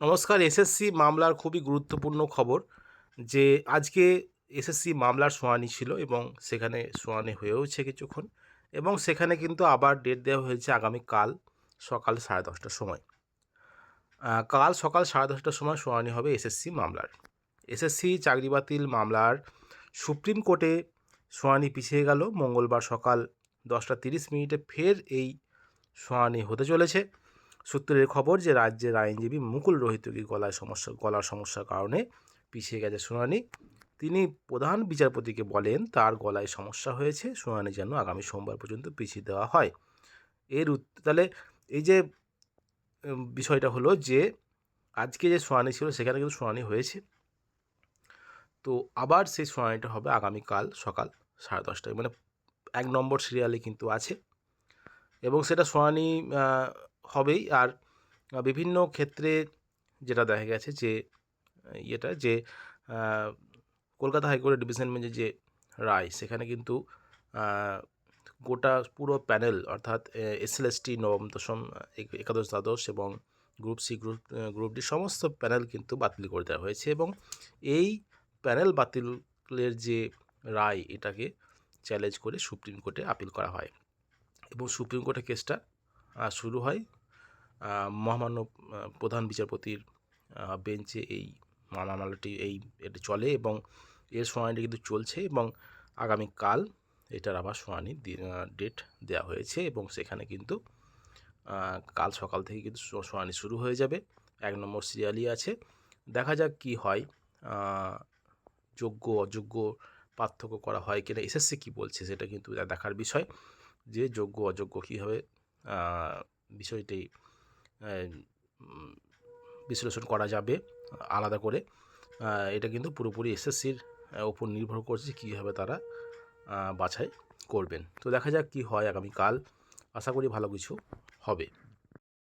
নমস্কার, এসএসসি মামলার খুবই গুরুত্বপূর্ণ খবর যে আজকে এসএসসি মামলার শুনানি ছিল এবং সেখানে শুনানি হয়েওছে কিছুক্ষণ এবং সেখানে কিন্তু আবার ডেট দেওয়া হয়েছে আগামীকাল সকাল সাড়ে দশটার সময়। কাল সকাল সাড়ে দশটার সময় শুনানি হবে এসএসসি মামলার। এসএসসি চাকরি বাতিল মামলার সুপ্রিম কোর্টে শুনানি পিছিয়ে গেল। মঙ্গলবার সকাল দশটা তিরিশ মিনিটে ফের এই শুনানি হতে চলেছে। সূত্রের খবর যে রাজ্যের আইনজীবী মুকুল রোহিতকে গলায় সমস্যা, গলার সমস্যার কারণে পিছিয়ে গেছে শুনানি। তিনি প্রধান বিচারপতিকে বলেন, তার গলায় সমস্যা হয়েছে, শুনানি যেন আগামী সোমবার পর্যন্ত পিছিয়ে দেওয়া হয়। এর তাহলে এই যে বিষয়টা হলো যে, আজকে যে শুনানি ছিল, সেখানে কিন্তু শুনানি হয়েছে। তো আবার সেই শুনানিটা হবে আগামীকাল সকাল সাড়ে দশটায়। মানে এক নম্বর সিরিয়ালে কিন্তু আছে। এবং সেটা শুনানি হবেই। আর বিভিন্ন ক্ষেত্রে যেটা দেখা গেছে যে, ইয়েটা যে কলকাতা হাইকোর্টের ডিভিশন বেঞ্চের যে রায়, সেখানে কিন্তু গোটা পুরো প্যানেল অর্থাৎ এসএলএসটি, নবম, দশম এক- একাদশ, দ্বাদশ এবং group C, group group D সমস্ত প্যানেল কিন্তু বাতিল করে দেওয়া হয়েছে এবং এই প্যানেল বাতিলের যে রায়, এটাকে চ্যালেঞ্জ করে সুপ্রিম কোর্টে আপিল করা হয় এবং সুপ্রিম কোর্টে কেসটা শুরু হয় মহামান্য প্রধান বিচারপতির বেঞ্চে এই মামলাটি, এই এটি চলে এবং এর শুনানিটি কিন্তু চলছে এবং আগামীকাল এটার আবার শুনানি ডেট দেওয়া হয়েছে এবং সেখানে কিন্তু কাল সকাল থেকে কিন্তু শুনানি শুরু হয়ে যাবে। এক নম্বর সিরিয়ালই আছে। দেখা যাক কি হয় যোগ্য, অযোগ্য পার্থক্য করা হয় কিনা। এসএসসি কী বলছে সেটা কিন্তু দেখার বিষয়। যে যোগ্য, অযোগ্য কীভাবে বিষয়টি বিশ্লেষণ করা যাবে, আলাদা করে। এটা কিন্তু পুরোপুরি এসএসসির ওপর নির্ভর করছে কীভাবে তারা বাছাই করবেন। তো দেখা যাক কী হয় আগামীকাল। আশা করি ভালো কিছু হবে।